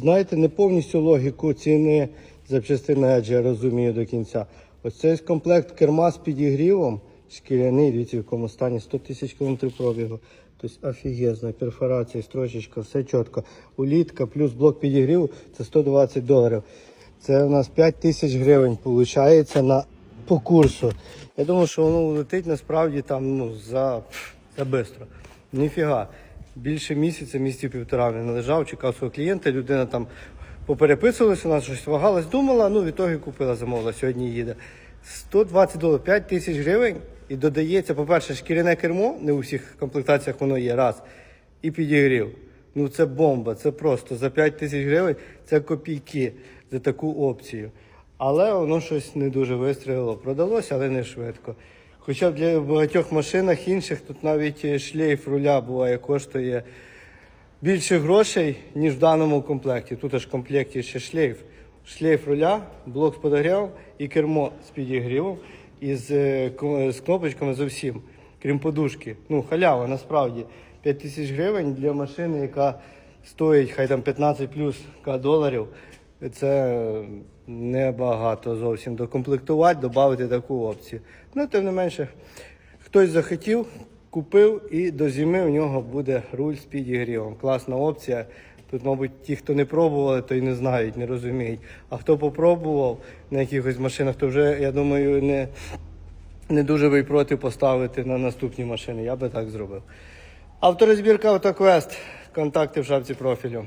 Знаєте, не повністю логіку ціни запчастини Edge я розумію до кінця. Ось цей комплект керма з підігрівом, шкіряний, дивіться, в якому стані 100 тисяч кілометрів пробігу. Тобто офігезна, перфорація, строчечка, все чітко. Улітка плюс блок підігріву це 120 доларів. Це у нас 5 тисяч гривень виходить на, по курсу. Я думаю, що воно летить насправді там ну, за, за бистро. Ніфіга. Більше місяця, місяців півтора не лежав, чекав свого клієнта. Людина там попереписувалася, нас щось вагалась, думала, ну в ітогі купила, замовила, сьогодні їде. 120 доларів, 5 тисяч гривень і додається, по-перше, шкіряне кермо, не у всіх комплектаціях воно є, раз, і підігрів. Ну це бомба, це просто за 5 тисяч гривень це копійки за таку опцію. Але воно щось не дуже вистрілило. Продалося, але не швидко. Хоча для багатьох машинах інших тут навіть е, шлейф руля буває, коштує більше грошей, ніж в даному комплекті. Тут аж в комплекті ще шлейф. Шлейф руля, блок з подогрівом і кермо з підігрівом і з, е, з кнопочками з усім, крім подушки. Ну, халява, насправді. 5 тисяч гривень для машини, яка стоїть хай там 15 плюс доларів. Це небагато зовсім докомплектувати, додати таку опцію. Ну, тим не менше, хтось захотів, купив і до зими в нього буде руль з підігрівом. Класна опція. Тут, мабуть, ті, хто не пробували, то й не знають, не розуміють. А хто попробував на якихось машинах, то вже, я думаю, не, не дуже ви проти поставити на наступні машини. Я би так зробив. Авторозбірка Автоквест. Контакти в шапці профілю.